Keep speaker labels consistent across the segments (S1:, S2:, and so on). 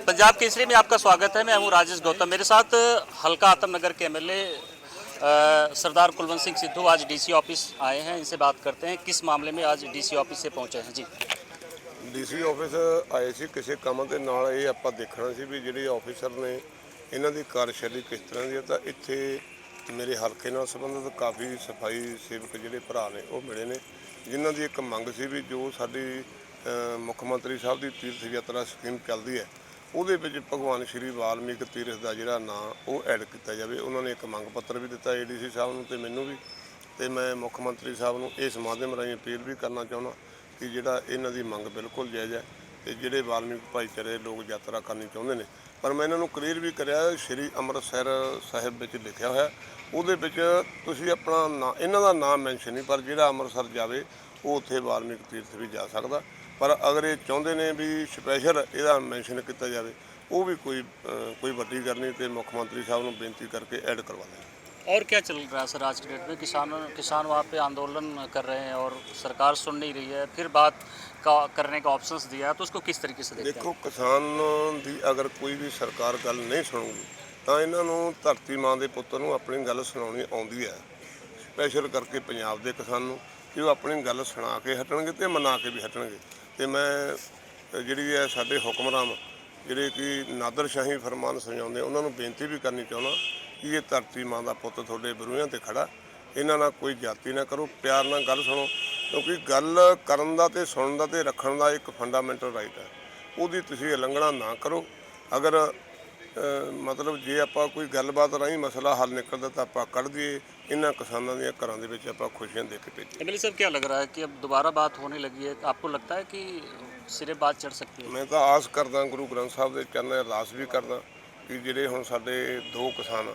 S1: पंजाब केसरी में आपका स्वागत है मैं हूं राजेश गौतम मेरे साथ हल्का आतमनगर के एमएलए सरदार कुलवंत सिंह सिद्धू आज डीसी ऑफिस आए हैं इनसे बात करते हैं किस मामले में आज डीसी ऑफिस से पहुंचे हैं जी
S2: ਡੀਸੀ ਆਫਿਸ ਆਏ ਸੀ ਕਿਸੇ ਕੰਮ ਦੇ ਨਾਲ ਇਹ ਆਪਾਂ ਦੇਖਣਾ ਸੀ ਵੀ ਜਿਹੜੇ ਆਫੀਸਰ ਨੇ ਇਹਨਾਂ ਦੀ ਕਾਰਜਸ਼ੈਲੀ ਕਿਸ ਤਰ੍ਹਾਂ ਦੀ ਹੈ ਤਾਂ ਇੱਥੇ ਮੇਰੇ ਹਲਕੇ ਨਾਲ ਸੰਬੰਧਿਤ ਕਾਫੀ ਸਫਾਈ ਸੇਵਕ ਜਿਹੜੇ ਭਰਾ ਨੇ ਉਹ ਮਿਲੇ ਨੇ ਜਿਨ੍ਹਾਂ ਦੀ ਇੱਕ ਮੰਗ ਸੀ ਵੀ ਜੋ ਸਾਡੀ ਅ, ਮੁੱਖ ਮੰਤਰੀ ਸਾਹਿਬ ਦੀ ਤੀਰਥ ਯਾਤਰਾ ਸਕੀਮ ਚੱਲਦੀ ਹੈ ਉਹਦੇ ਵਿੱਚ ਭਗਵਾਨ ਸ਼੍ਰੀ ਵਾਲਮੀਕ ਤੀਰਥ ਦਾ ਜਿਹੜਾ ਨਾਂ, ਉਹ ਐਡ ਕੀਤਾ ਜਾਵੇ। ਉਹਨਾਂ ਨੇ ਇੱਕ ਮੰਗ ਪੱਤਰ ਵੀ ਦਿੱਤਾ ਏਡੀਸੀ ਸਾਹਿਬ ਨੂੰ ਤੇ ਮੈਨੂੰ ਵੀ। ਤੇ ਮੈਂ ਮੁੱਖ ਮੰਤਰੀ ਸਾਹਿਬ ਨੂੰ ਇਸ ਮਾਧਿਅਮ ਰਾਹੀਂ ਅਪੀਲ ਵੀ ਕਰਨਾ ਚਾਹੁੰਦਾ ਕਿ ਜਿਹੜਾ ਇਹਨਾਂ ਦੀ ਮੰਗ ਬਿਲਕੁਲ ਜਾਇਜ਼ ਹੈ ਤੇ ਜਿਹੜੇ ਵਾਲਮੀਕ ਭਾਈਚਾਰੇ ਲੋਕ ਯਾਤਰਾ ਕਰਨੀ ਚਾਹੁੰਦੇ ਨੇ। ਪਰ ਮੈਂ ਇਹਨਾਂ ਨੂੰ ਕਲੀਅਰ ਵੀ ਕਰਿਆ, ਸ਼੍ਰੀ ਅੰਮ੍ਰਿਤਸਰ ਸਾਹਿਬ ਵਿੱਚ ਲਿਖਿਆ ਹੋਇਆ। ਉਹਦੇ ਵਿੱਚ ਤੁਸੀਂ ਆਪਣਾ ਨਾਂ, ਇਹਨਾਂ ਦਾ ਨਾਮ ਮੈਂਸ਼ਨ ਨਹੀਂ, ਪਰ ਜਿਹੜਾ ਅੰਮ੍ਰਿਤਸਰ ਜਾਵੇ, ਉਹ ਉੱਥੇ ਵਾਲਮੀਕ ਤੀਰਥ ਵੀ ਜਾ ਸਕਦਾ। ਪਰ ਅਗਰ ਇਹ ਚਾਹੁੰਦੇ ਨੇ ਵੀ ਸਪੈਸ਼ਲ ਇਹਦਾ ਮੈਂਸ਼ਨ ਕੀਤਾ ਜਾਵੇ ਉਹ ਵੀ ਕੋਈ ਅ, ਕੋਈ ਵੱਡੀ ਗੱਲ ਨਹੀਂ ਤੇ ਮੁੱਖ ਮੰਤਰੀ ਸਾਹਿਬ ਨੂੰ ਬੇਨਤੀ ਕਰਕੇ ਐਡ ਕਰਵਾ ਦੇਣ
S1: और क्या चल रहा है सर आज के डेट में किसानों किसान वहाँ पे आंदोलन कर रहे हैं और सरकार सुन नहीं रही है फिर बात का करने का ऑप्शंस दिया है तो उसको किस तरीके से देखते हैं
S2: ਦੇਖੋ ਕਿਸਾਨ ਦੀ ਅਗਰ ਕੋਈ ਵੀ ਸਰਕਾਰ ਗੱਲ ਨਹੀਂ ਸੁਣੂਗੀ ਤਾਂ ਇਹਨਾਂ ਨੂੰ ਧਰਤੀ ਮਾਂ ਦੇ ਪੁੱਤਰ ਨੂੰ ਆਪਣੀ ਗੱਲ ਸੁਣਾਉਣੀ ਆਉਂਦੀ ਹੈ ਸਪੈਸ਼ਲ ਕਰਕੇ ਪੰਜਾਬ ਦੇ ਕਿਸਾਨ ਨੂੰ ਕਿ ਉਹ ਆਪਣੀ ਗੱਲ ਸੁਣਾ ਕੇ ਹਟਣਗੇ ਤੇ ਮਨਾ ਕੇ ਵੀ ਹਟਣਗੇ। ਤੇ ਮੈਂ, ਜਿਹੜੀ ਹੈ ਸਾਡੇ ਹੁਕਮਰਾਨ, ਜਿਹੜੇ ਕਿ ਨਾਦਰਸ਼ਾਹੀ ਫਰਮਾਨ ਸੁਣਾਉਂਦੇ ਉਹਨਾਂ ਨੂੰ ਬੇਨਤੀ ਵੀ ਕਰਨੀ ਚਾਹੁੰਦਾ ਕਿ ਇਹ ਧਰਤੀ ਮਾਂ ਦਾ ਪੁੱਤ ਤੁਹਾਡੇ ਬਰੂਹਾਂ ਤੇ ਖੜਾ। ਇਹਨਾਂ ਨਾਲ ਕੋਈ ਜਾਤੀ ਨਾ ਕਰੋ, ਪਿਆਰ ਨਾਲ ਗੱਲ ਸੁਣੋ, ਕਿਉਂਕਿ ਗੱਲ ਕਰਨ ਦਾ ਤੇ ਸੁਣਨ ਦਾ ਤੇ ਰੱਖਣ ਦਾ ਇੱਕ ਫੰਡਾਮੈਂਟਲ ਰਾਈਟ ਹੈ। ਉਹਦੀ ਤੁਸੀਂ ਉਲੰਘਣਾ ਨਾ ਕਰੋ। ਅਗਰ ਮਤਲਬ ਜੇ ਆਪਾਂ ਕੋਈ ਗੱਲਬਾਤ ਰਾਹੀਂ ਮਸਲਾ ਹੱਲ ਨਿਕਲਦਾ ਤਾਂ ਆਪਾਂ ਕੱਢ ਦਈਏ। ਇਹਨਾਂ ਕਿਸਾਨਾਂ ਦੀਆਂ ਘਰਾਂ ਦੇ ਵਿੱਚ ਆਪਾਂ ਖੁਸ਼ੀਆਂ ਦੇਖ ਕੇ ਭੇਜੀਏ।
S1: ਐਮਐਲਏ ਸਾਹਿਬ ਕੀ ਲੱਗ ਰਿਹਾ ਹੈ ਕਿ ਅਬ ਦੁਬਾਰਾ ਬਾਤ ਹੋਣੇ ਲੱਗੀ ਹੈ? ਆਪਕੋ ਲੱਗਦਾ ਹੈ ਕਿ ਸਿਰੇ ਬਾਤ ਚੜ ਸਕਦੀ ਹੈ?
S2: ਮੈਂ ਤਾਂ ਆਸ ਕਰਦਾ ਗੁਰੂ ਗ੍ਰੰਥ ਸਾਹਿਬ ਦੇ ਚਰਨਾਂ ਅਰਦਾਸ ਵੀ ਕਰਦਾ ਕਿ ਜਿਹੜੇ ਹੁਣ ਸਾਡੇ ਦੋ ਕਿਸਾਨ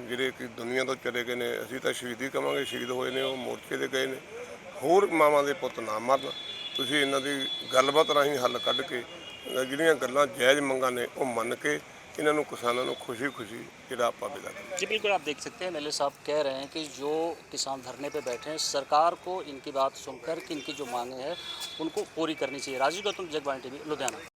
S2: ਜਿਹੜੇ ਕਿ ਦੁਨੀਆ ਤੋਂ ਚਲੇ ਗਏ ਨੇ ਅਸੀਂ ਤਾਂ ਸ਼ਹੀਦੀ ਕਵਾਂਗੇ ਸ਼ਹੀਦ ਹੋਏ ਨੇ ਉਹ ਮੋਰਚੇ ਦੇ ਗਏ ਨੇ। ਹੋਰ ਮਾਵਾਂ ਦੇ ਪੁੱਤ ਨਾ ਮਰਨ। ਤੁਸੀਂ ਇਹਨਾਂ ਦੀ ਗੱਲਬਾਤ ਰਾਹੀਂ ਹੱਲ ਕੱਢ ਕੇ ਜਿਹੜੀਆਂ ਗੱਲਾਂ ਜਾਇਜ਼ ਮੰਗਾਂ ਨੇ ਉਹ ਮੰਨ ਕੇ ਇਹਨਾਂ ਨੂੰ ਕਿਸਾਨਾਂ ਨੂੰ ਖੁਸ਼ੀ-ਖੁਸ਼ੀ ਜਿਹੜਾ ਆਪਾਂ ਵਿਦਾ ਕਰੀਏ
S1: जी बिल्कुल आप देख सकते हैं एमएलए साहब कह रहे हैं कि जो किसान धरने पे बैठे हैं सरकार को इनकी बात सुनकर कि इनकी जो मांगे हैं उनको पूरी करनी चाहिए राजीव गौतम जगबानी टीवी लुधियाना